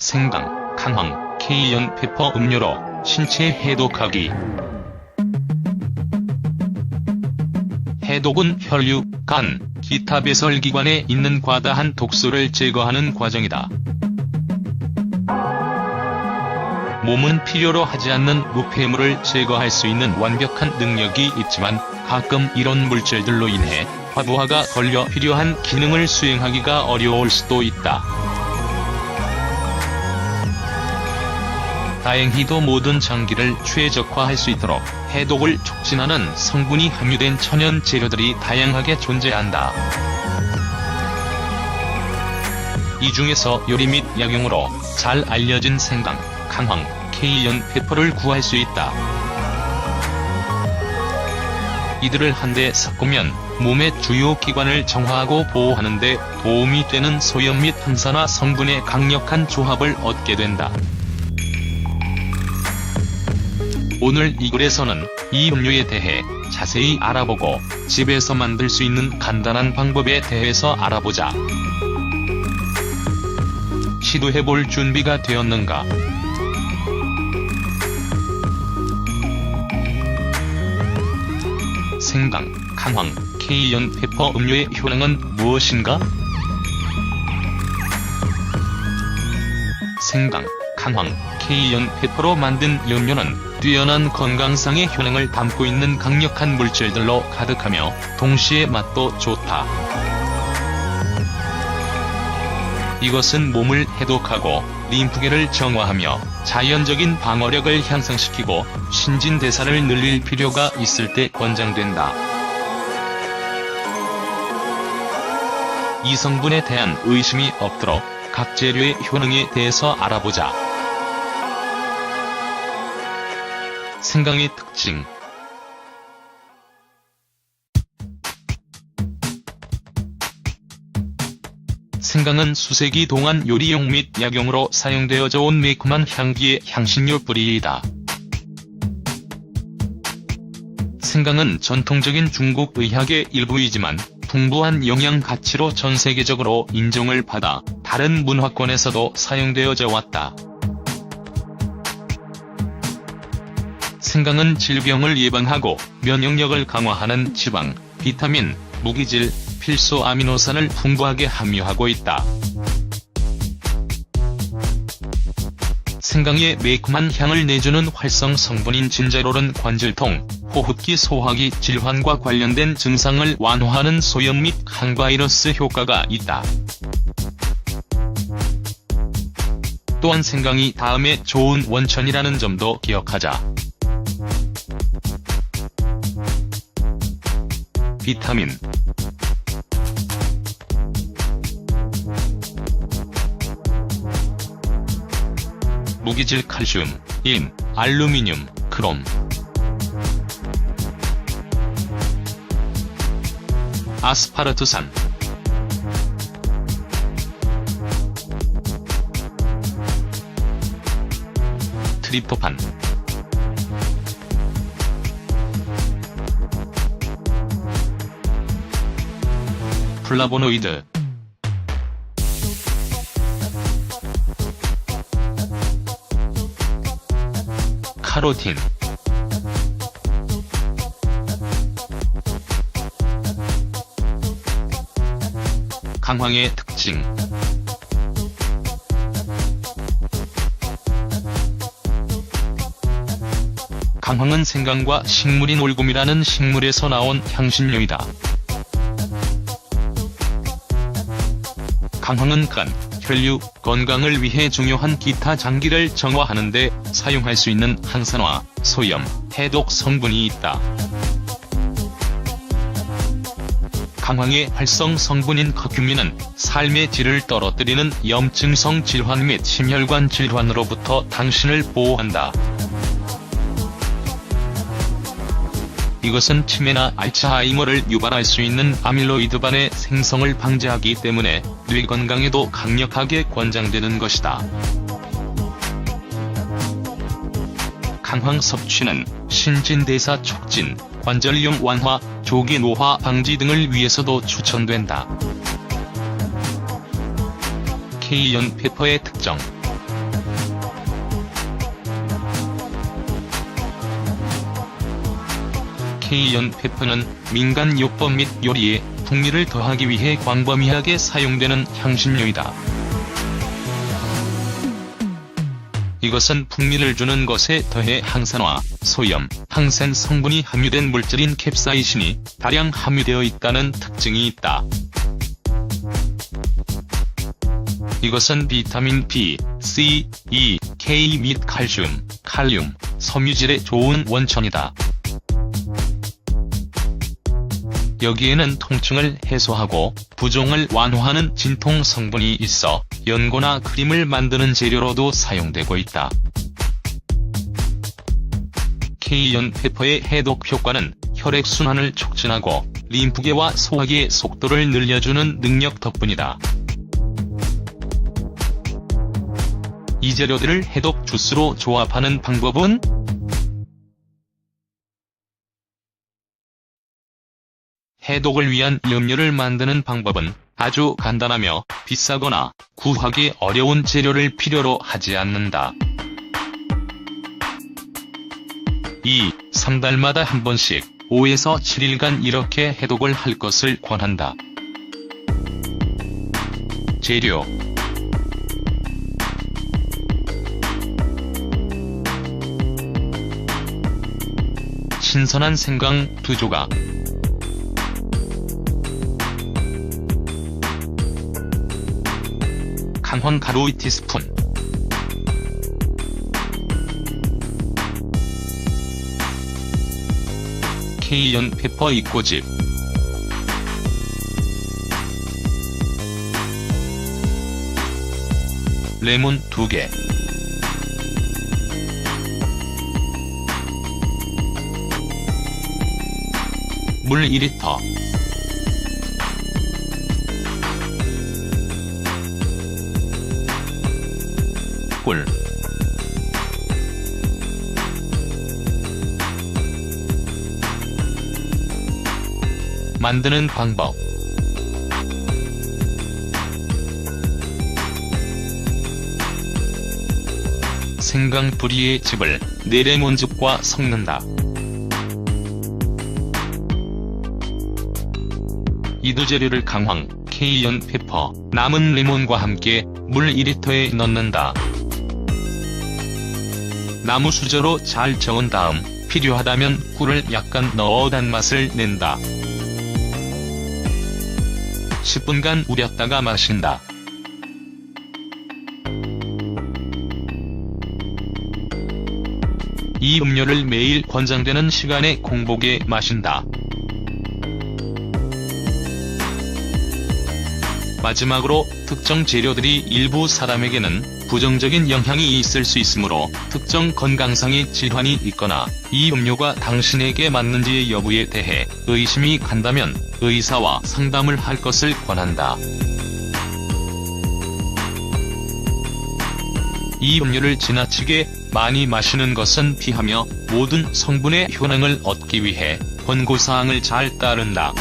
생강, 강황, K연 페퍼 음료로 신체 해독하기. 해독은 혈류, 간, 기타 배설 기관에 있는 과다한 독소를 제거하는 과정이다. 몸은 필요로 하지 않는 무폐물을 제거할 수 있는 완벽한 능력이 있지만 가끔 이런 물질들로 인해 과부하가 걸려 필요한 기능을 수행하기가 어려울 수도 있다. 다행히도 모든 장기를 최적화할 수 있도록 해독을 촉진하는 성분이 함유된 천연 재료들이 다양하게 존재한다. 이 중에서 요리 및 약용으로 잘 알려진 생강, 강황, K연 페퍼를 구할 수 있다. 이들을 한데 섞으면 몸의 주요 기관을 정화하고 보호하는데 도움이 되는 소염 및 항산화 성분의 강력한 조합을 얻게 된다. 오늘 이 글에서는 이 음료에 대해 자세히 알아보고 집에서 만들 수 있는 간단한 방법에 대해서 알아보자. 시도해볼 준비가 되었는가? 생강, 강황, K연 페퍼 음료의 효능은 무엇인가? 생강, 강황, K연 페퍼로 만든 음료는 뛰어난 건강상의 효능을 담고 있는 강력한 물질들로 가득하며 동시에 맛도 좋다. 이것은 몸을 해독하고 림프계를 정화하며 자연적인 방어력을 향상시키고 신진대사를 늘릴 필요가 있을 때 권장된다. 이 성분에 대한 의심이 없도록 각 재료의 효능에 대해서 알아보자. 생강의 특징 생강은 수세기 동안 요리용 및 약용으로 사용되어져 온 매콤한 향기의 향신료 뿌리이다. 생강은 전통적인 중국 의학의 일부이지만 풍부한 영양 가치로 전 세계적으로 인정을 받아 다른 문화권에서도 사용되어져 왔다. 생강은 질병을 예방하고 면역력을 강화하는 지방, 비타민, 무기질, 필수 아미노산을 풍부하게 함유하고 있다. 생강의 매콤한 향을 내주는 활성 성분인 진제롤은 관절통, 호흡기 소화기 질환과 관련된 증상을 완화하는 소염 및 항바이러스 효과가 있다. 또한 생강이 다음에 좋은 원천이라는 점도 기억하자. 비타민. 무기질 칼슘, 인, 알루미늄, 크롬. 아스파르트산. 트리프토판 플라보노이드. 카로틴. 강황의 특징. 강황은 생강과 식물인 올곰이라는 식물에서 나온 향신료이다. 강황은 간, 혈류, 건강을 위해 중요한 기타 장기를 정화하는 데 사용할 수 있는 항산화, 소염, 해독 성분이 있다. 강황의 활성 성분인 커큐민은 삶의 질을 떨어뜨리는 염증성 질환 및 심혈관 질환으로부터 당신을 보호한다. 이것은 치매나 알츠하이머를 유발할 수 있는 아밀로이드반의 생성을 방지하기 때문에 뇌 건강에도 강력하게 권장되는 것이다. 강황 섭취는 신진대사 촉진, 관절염 완화, 조기 노화 방지 등을 위해서도 추천된다. K연 페퍼의 특정 K연 페퍼는 민간 요법 및 요리에 풍미를 더하기 위해 광범위하게 사용되는 향신료이다. 이것은 풍미를 주는 것에 더해 항산화, 소염, 항센 성분이 함유된 물질인 캡사이신이 다량 함유되어 있다는 특징이 있다. 이것은 비타민 B, C, E, K 및 칼슘, 칼륨, 섬유질에 좋은 원천이다. 여기에는 통증을 해소하고 부종을 완화하는 진통 성분이 있어 연고나 크림을 만드는 재료로도 사용되고 있다. K연 페퍼의 해독 효과는 혈액순환을 촉진하고 림프계와 소화기의 속도를 늘려주는 능력 덕분이다. 이 재료들을 해독 주스로 조합하는 방법은 해독을 위한 음료를 만드는 방법은 아주 간단하며 비싸거나 구하기 어려운 재료를 필요로 하지 않는다. 2. 3달마다 한 번씩 5에서 7일간 이렇게 해독을 할 것을 권한다. 재료 신선한 생강 2조각 강황 가루 2티스푼. K연 페퍼 2꼬집. 레몬 2개. 물 2리터 꿀 만드는 방법 생강 뿌리의 즙을 네레몬즙과 섞는다. 이두 재료를 강황, K연 페퍼, 남은 레몬과 함께 물 2리터에 넣는다. 나무 수저로 잘 저은 다음 필요하다면 꿀을 약간 넣어 단맛을 낸다. 10분간 우렸다가 마신다. 이 음료를 매일 권장되는 시간에 공복에 마신다. 마지막으로 특정 재료들이 일부 사람에게는 부정적인 영향이 있을 수 있으므로 특정 건강상의 질환이 있거나 이 음료가 당신에게 맞는지 여부에 대해 의심이 간다면 의사와 상담을 할 것을 권한다. 이 음료를 지나치게 많이 마시는 것은 피하며 모든 성분의 효능을 얻기 위해 권고사항을 잘 따른다.